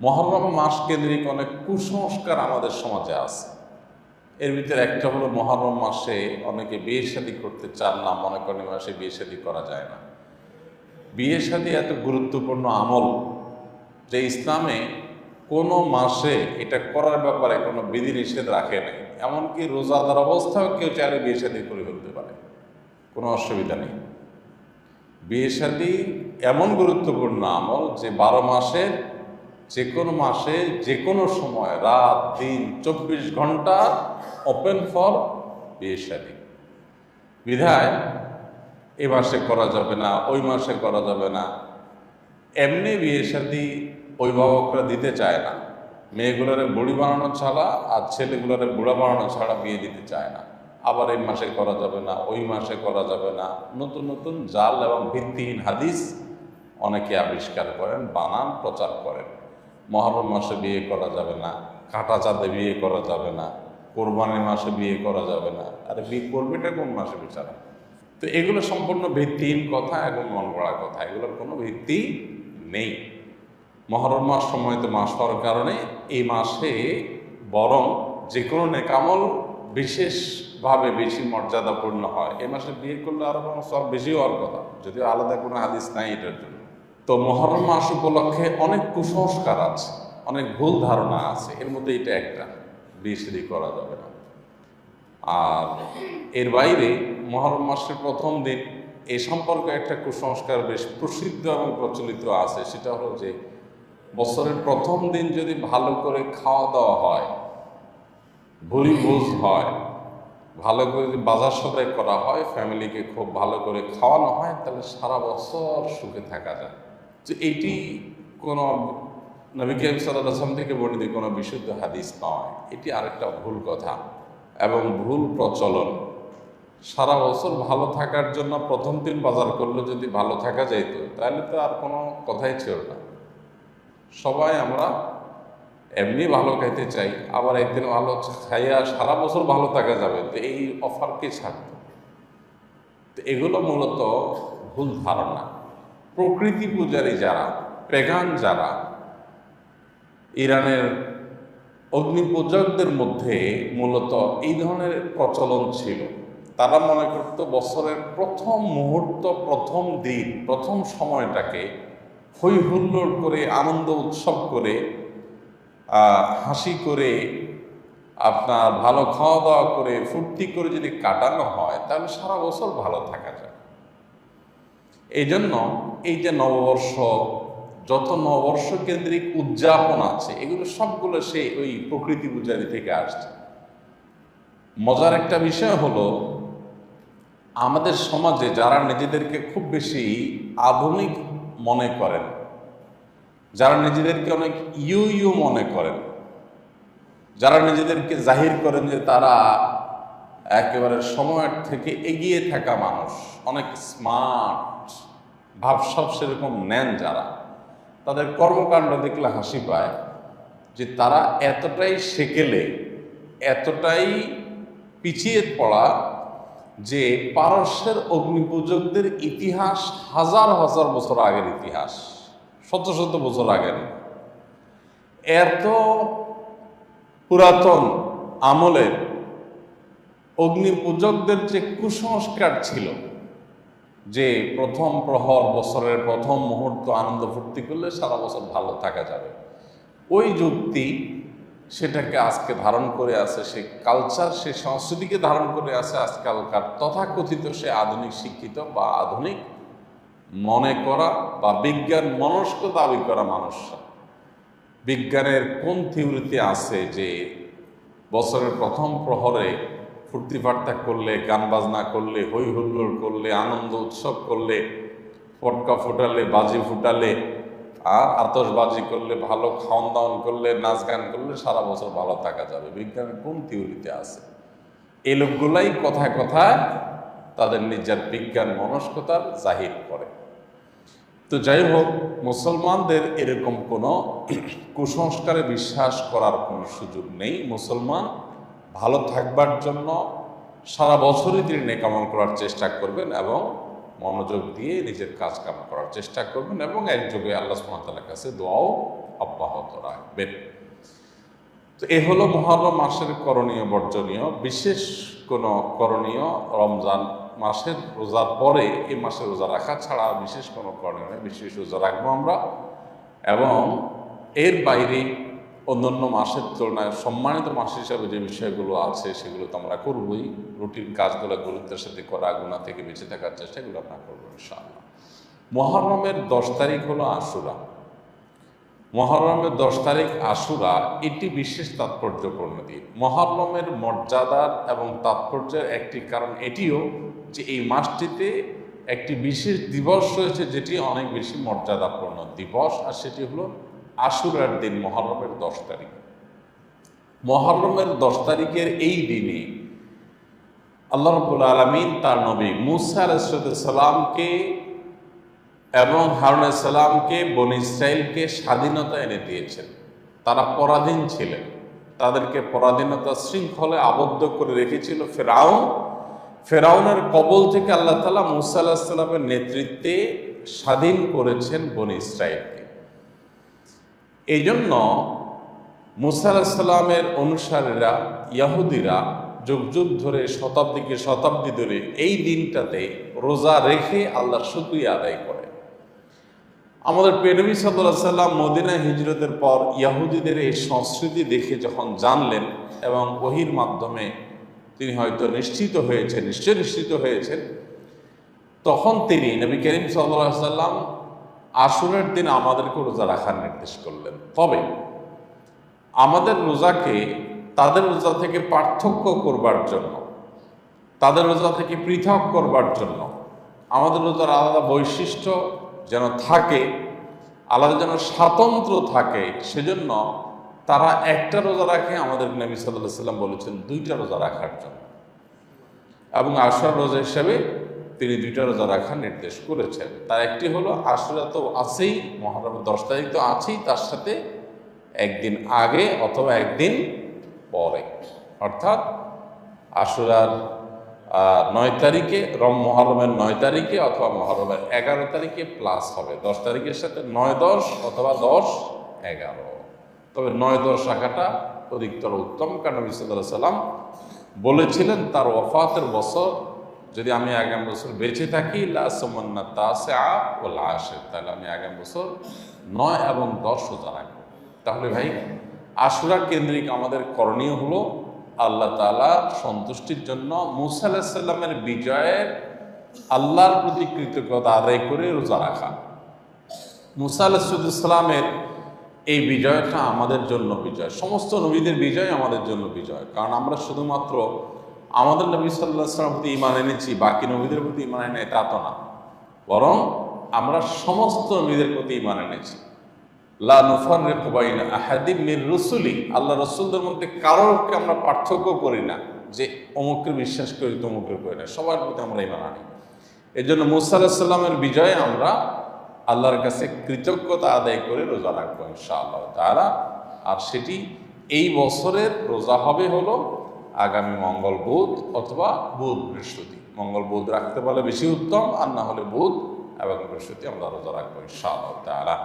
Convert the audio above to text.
মহরম মাস কেন্দ্রিক অনেক কুসংস্কার আমাদের সমাজে আছে। এর ভিতরে একটা হলো মহরম মাসে অনেকে বিয়ে শাদী করতে চান না, মনে করেন মাসে বিয়ে শাদী করা যায় না। বিয়ে শাদী এত গুরুত্বপূর্ণ আমল যে ইসলামে কোনো মাসে এটা করার ব্যাপারে কোনো বিধি নিষেধ রাখে নাই। এমনকি রোজাদার অবস্থাও কেউ চাইলে বিয়ে শাদী করে ফেলতে পারে। কোনো অসুবিধা নেই। বিয়ে শাদী এমন গুরুত্বপূর্ণ আমল যে বারো মাসের যে কোনো মাসে, যে কোনো সময়, রাত, দিন, চব্বিশ ঘণ্টা ওপেন ফর বিয়ে বিধায়, এ মাসে করা যাবে না, ওই মাসে করা যাবে না। এমনি বিয়ে শাদী অভিভাবকরা দিতে চায় না। মেয়েগুলোরে বুড়ি বানানো ছাড়া আর ছেলেগুলোরে বুড়া বানানো ছাড়া বিয়ে দিতে চায় না। আবার এই মাসে করা যাবে না, ওই মাসে করা যাবে না। নতুন নতুন জাল এবং ভিত্তিহীন হাদিস অনেকে আবিষ্কার করেন, বানান, প্রচার করেন। মহরম মাসে বিয়ে করা যাবে না, কাটা চাঁদে বিয়ে করা যাবে না কোরবানি মাসে বিয়ে করা যাবে না। আরে বিয়ে করবেটা কোন মাসে বিচারা? তো এগুলো সম্পূর্ণ ভিত্তিহীন কথা এবং মন গড়া কথা, এগুলোর কোনো ভিত্তি নেই। মহরম মাস সময়ত মাস হওয়ার কারণে এই মাসে বরং যে কোনো নেকামল বিশেষভাবে বেশি মর্যাদাপূর্ণ হয়। এই মাসে বিয়ে করলে আরও বরং সব বেশি হওয়ার কথা, যদিও আলাদা কোনো হাদিস নাই এটার জন্য। তো মহরম মাস উপলক্ষে অনেক কুসংস্কার আছে, অনেক ভুল ধারণা আছে, এর মধ্যে এটা একটা বিয়ে শাদী করা যাবে না। আর এর বাইরে মহরম মাসের প্রথম দিন এ সম্পর্কে একটা কুসংস্কার বেশ প্রসিদ্ধ এবং প্রচলিত আছে, সেটা হলো যে বছরের প্রথম দিন যদি ভালো করে খাওয়া দাওয়া হয় ভুরি ভোজ হয়, ভালো করে যদি বাজার সদাই করা হয় ফ্যামিলিকে খুব ভালো করে খাওয়ানো হয়, তাহলে সারা বছর সুখে থাকা যায়। যে এইটি কোনো নবী কাইম সাল্লাম থেকে বর্ণিত কোনো বিশুদ্ধ হাদিস নয়। এটি আরেকটা ভুল কথা এবং ভুল প্রচলন। সারা বছর ভালো থাকার জন্য প্রথম দিন বাজার করলে যদি ভালো থাকা যাইতো তাহলে তো আর কোনো কথাই ছিল না। সবাই আমরা এমনি ভালো খাইতে চাই, আবার একদিন ভালো খাইয়া সারা বছর ভালো থাকা যাবে, তো এই অফার কে ছাড়ত তো এগুলো মূলত ভুল ধারণা। প্রকৃতি পূজারী যারা পেগান যারা, ইরানের অগ্নিপূজকদের মধ্যে মূলত এই ধরনের প্রচলন ছিল। তারা মনে করত বছরের প্রথম মুহূর্ত, প্রথম দিন, প্রথম সময়টাকে হই হুল্লোড় করে, আনন্দ উৎসব করে হাসি করে, আপনার ভালো খাওয়া দাওয়া করে, ফুর্তি করে যদি কাটানো হয়, তাহলে সারা বছর ভালো থাকা যায়। এই জন্য এই যে নববর্ষ, যত নববর্ষ কেন্দ্রিক উদযাপন আছে, এগুলো সবগুলো সেই ওই প্রকৃতি পূজারি থেকে আসছে। মজার একটা বিষয় হলো, আমাদের সমাজে যারা নিজেদেরকে খুব বেশি আধুনিক মনে করেন, যারা নিজেদেরকে অনেক ইউ ইউ মনে করেন, যারা নিজেদেরকে জাহির করেন যে তারা একেবারে সময়ের থেকে এগিয়ে থাকা মানুষ, অনেক স্মার্ট ভাবসাব সেরকম নেন যারা। তাদের কর্মকাণ্ড দেখলে হাসি পায় যে তারা এতটাই সেকেলে, এতটাই পিছিয়ে পড়া যে পারস্যের অগ্নিপূজকদের ইতিহাস হাজার হাজার বছর আগের ইতিহাস, শত শত বছর আগের। এত পুরাতন আমলের অগ্নিপূজকদের যে কুসংস্কার ছিল যে প্রথম প্রহর বছরের প্রথম মুহূর্ত আনন্দ ফুর্তি করলে সারা বছর ভালো থাকা যাবে। ওই যুক্তি সেটাকে আজকে ধারণ করে আছে, সে কালচার সে সংস্কৃতিকে ধারণ করে আছে আজকালকার তথাকথিত সে আধুনিক শিক্ষিত বা আধুনিক মনে করা বা বিজ্ঞান মনস্ক দাবি করা মানুষ। বিজ্ঞানের কোন থিওরিতে আছে যে বছরের প্রথম প্রহরে ফুর্তি ফার্তা করলে গান বাজনা করলে হই হুল্লোড় করলে, আনন্দ উৎসব করলে, ফটকা ফুটালে, বাজি ফুটালে, আর আতশবাজি করলে, ভালো খাওয়ান দাওয়ান করলে, নাচ গান করলে সারা বছর ভালো থাকা যাবে। বিজ্ঞানের কোন থিওরিতে আছে? এই লোকগুলাই কথায় কথায় তাদের নিজের বিজ্ঞান মনস্কতার জাহির করে। তো যাই হোক, মুসলমানদের এরকম কোনো কুসংস্কারে বিশ্বাস করার কোনো সুযোগ নেই। মুসলমান ভালো থাকবার জন্য সারা বছরই তিনি নেকামল করার চেষ্টা করবেন এবং মনোযোগ দিয়ে নিজের কাজ কাম করার চেষ্টা করবেন এবং একযোগে আল্লাহ তাআলার কাছে দোয়াও অব্যাহত রাখবেন। তো এ হলো মহরম মাসের করণীয় বর্জনীয়। বিশেষ কোনো করণীয় রমজান মাসের রোজার পরে এই মাসে রোজা রাখা ছাড়া বিশেষ কোনো করণীয় নেই। বিশেষ রোজা রাখব আমরা এবং এর বাইরে অন্যান্য মাসের তুলনায় সম্মানিত মাস হিসাবে যে বিষয়গুলো আছে, সেগুলো তো আমরা করবই। রুটিন কাজগুলো গুরুত্বের সাথে করা গুণা থেকে বেঁচে থাকার চেষ্টা এগুলো আমরা করব, ইনশাআল্লাহ। মহরমের দশ তারিখ হলো আশুরা। মহরমের দশ তারিখ আশুরা, এটি বিশেষ তাৎপর্যপূর্ণ দিন। মহরমের মর্যাদার এবং তাৎপর্যের একটি কারণ এটিও যে এই মাসটিতে একটি বিশেষ দিবস রয়েছে, যেটি অনেক বেশি মর্যাদাপূর্ণ দিবস, আর সেটি হলো আশুরার দিন মহরমের দশ তারিখ। মহরমের দশ তারিখের এই দিনে আল্লাহ রবুল আলমিন তার নবী মুসা আলাইসালামকে এবং হারুন সালামকে বন ইসরায়েলকে স্বাধীনতা এনে দিয়েছেন। তারা পরাধীন ছিলেন। তাদেরকে পরাধীনতা শৃঙ্খলে আবদ্ধ করে রেখেছিল ফেরাউন। ফেরাউনের কবল থেকে আল্লাহ তালা মুসা আল্লাহামের নেতৃত্বে স্বাধীন করেছেন বন ইসরায়েলকে এই জন্য মুসা আলাহিসাল্লামের অনুসারীরা, ইয়াহুদিরা যুগ যুগ ধরে, শতাব্দীকে শতাব্দী ধরে এই দিনটাতে রোজা রেখে আল্লাহর শুক্রিয়া আদায় করে। আমাদের পেনবী সাল্লাহ সাল্লাম মদিনা হিজরতের পর ইয়াহুদিদের এই সংস্কৃতি দেখে যখন জানলেন এবং ওহির মাধ্যমে তিনি হয়তো নিশ্চিত হয়েছেন, নিশ্চয় নিশ্চিত হয়েছেন, তখন তিনি নবী করিম সাল্লাহ সাল্লাম আসরের দিন আমাদেরকে রোজা রাখার নির্দেশ করলেন। তবে আমাদের রোজাকে, তাদের রোজা থেকে পার্থক্য করবার জন্য, তাদের রোজা থেকে পৃথক করবার জন্য আমাদের রোজার আলাদা বৈশিষ্ট্য যেন থাকে, আলাদা যেন স্বাতন্ত্র থাকে, সেজন্য তারা একটা রোজা রাখে, আমাদের নবী সাল্লাহ সাল্লাম বলেছেন দুইটা রোজা রাখার জন্য। এবং আশার রোজা হিসাবে তিনি দুইটা রোজা রাখার নির্দেশ করেছেন। তার একটি হলো আশুরা তো আছেই, মহরম দশ তারিখ তো আছেই, তার সাথে একদিন আগে অথবা একদিন পরে। অর্থাৎ আশুরার নয় তারিখে, রম, মহরমের নয় তারিখে অথবা মহরমের এগারো তারিখে প্লাস হবে। দশ তারিখের সাথে নয় দশ অথবা দশ এগারো। তবে নয় দশ রাখাটা অধিকতর উত্তম। কারণ বিসাল্লাহ সাল্লাম বলেছিলেন, তার ওফাতের বছর যদি আমি আগামী বছর বেঁচে থাকি তাসে আ ও তাহলে আমি আগামী বছর নয় এবং দশ রোজা রাখব। তাহলে ভাই, আশুরা কেন্দ্রিক আমাদের করণীয় হলো আল্লাহ তালা সন্তুষ্টির জন্য মুসা আলাহিসাল্লামের বিজয়ের আল্লাহর প্রতি কৃতজ্ঞতা আদায় করে রোজা রাখা। মুসা আলাহিসাল্লামের এই বিজয়টা আমাদের জন্য বিজয়। সমস্ত নবীদের বিজয় আমাদের জন্য বিজয়। কারণ আমরা শুধুমাত্র আমাদের নবী সাল্লাহ সাল্লাম প্রতি ইমান এনেছি, বাকি নবীদের প্রতি ইমান এনে তা তো না। বরং আমরা সমস্ত নবীদের প্রতি ইমান এনেছি। লা রসুলি, আল্লাহ রসুলদের মধ্যে কারোরকে আমরা পার্থক্য করি না, যে অমুককে বিশ্বাস করি, তমুককে করি না। সবার প্রতি আমরা ইমান আনি। এই জন্য মুসা বিজয়ে আমরা আল্লাহর কাছে কৃতজ্ঞতা আদায় করে রোজা রাখব ইনশাআল্লাহ তারা আর সেটি এই বছরের রোজা হবে হলো আগামী মঙ্গল বুধ অথবা বুধ বৃহস্পতি। মঙ্গল বুধ রাখতে পারলে বেশি উত্তম, আর না হলে বুধ এবং বৃহস্পতি আমরা রোজা রাখব ইনশাআল্লাহ